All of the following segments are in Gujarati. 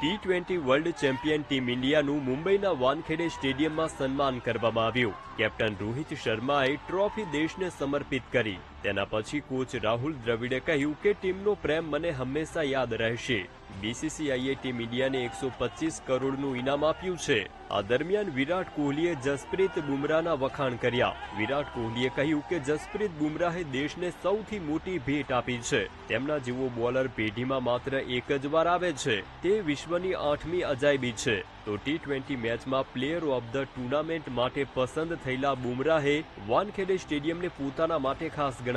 T twenty world champion team ઇન્ડિયાનું મુંબઈના વાનખેડે સ્ટેડિયમમાં સન્માન કરવામાં આવ્યું. કેપ્ટન રોહિત શર્માએ ટ્રોફી દેશને સમર્પિત કરી. તેના પછી કોચ રાહુલ દ્રવિડે કહ્યું કે ટીમનો પ્રેમ મને હંમેશા યાદ રહેશે. બીસીસીઆઈએ ટીમ ઇન્ડિયાને એકસો પચીસ કરોડનું ઇનામ આપ્યું છે. આ દરમિયાન વિરાટ કોહલીએ જસપ્રીત બુમરાહના વખાણ કર્યા. વિરાટ કોહલીએ કહ્યું કે જસપ્રીત બુમરાહે દેશને સૌથી મોટી ભેટ આપી છે. તેમના જેવો બોલર પેઢીમાં માત્ર એક જ વાર આવે છે. તે વિશ્વની આઠમી અજાયબી છે. તો ટી ટ્વેન્ટી મેચમાં પ્લેયર ઓફ ધ ટુર્નામેન્ટ માટે પસંદ થયેલા બુમરાહે વાનખેડે સ્ટેડિયમને પોતાના માટે ખાસ ગણાવ્યું.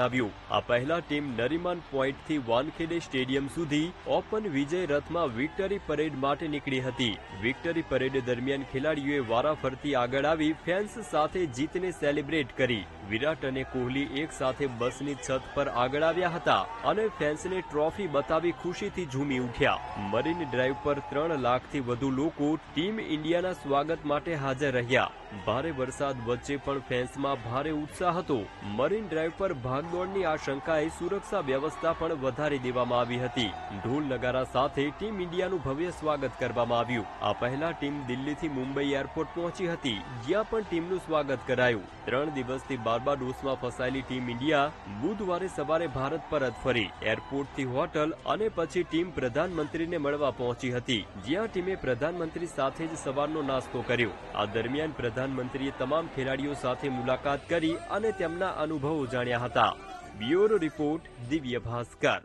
આ પહેલા ટીમ નરીમાન પોઈન્ટથી વાનખેડે સ્ટેડિયમ સુધી ઓપન વિજય રથમાં વિક્ટરી પરેડ માટે નીકળી હતી. વિક્ટરી પરેડ દરમિયાન ખેલાડીઓએ વારાફરતી આગળ આવી ફેન્સ સાથે જીતને સેલિબ્રેટ કરી. વિરાટ અને કોહલી એક સાથે બસની છત પર આગળ આવ્યા હતા અને ફેન્સને ટ્રોફી બતાવી ખુશીથી ઝૂમી ઉઠ્યા. મરીન ડ્રાઈવ પર ત્રણ લાખથી વધુ લોકો ટીમ ઇન્ડિયાના સ્વાગત માટે હાજર રહ્યા. ભારે વરસાદ વચ્ચે પણ ફેન્સમાં ભારે ઉત્સાહ હતો. મરીન ડ્રાઈવ પર ભાગદોડની આશંકાએ સુરક્ષા વ્યવસ્થા પણ વધારી દેવામાં આવી હતી. ઢોલ નગારા સાથે ટીમ ઇન્ડિયાનું ભવ્ય સ્વાગત કરવામાં આવ્યું. આ પહેલા ટીમ દિલ્હીથી મુંબઈ એરપોર્ટ પહોંચી હતી, જ્યાં પણ ટીમનું સ્વાગત કરાયું. ત્રણ દિવસથી બાર્બાડોસમાં ફસાયેલી ટીમ ઇન્ડિયા બુધવારે સવારે ભારત પરત ફરી એરપોર્ટથી હોટલ અને પછી ટીમ પ્રધાનમંત્રીને મળવા પહોંચી હતી, જ્યાં ટીમે પ્રધાનમંત્રી સાથે જ સવારનો નાસ્તો કર્યો. આ દરમિયાન પ્રધાનમંત્રીએ તમામ ખેલાડીઓ સાથે મુલાકાત કરી અને તેમના અનુભવો જાણ્યા હતા. Bureau report Divya Bhaskar.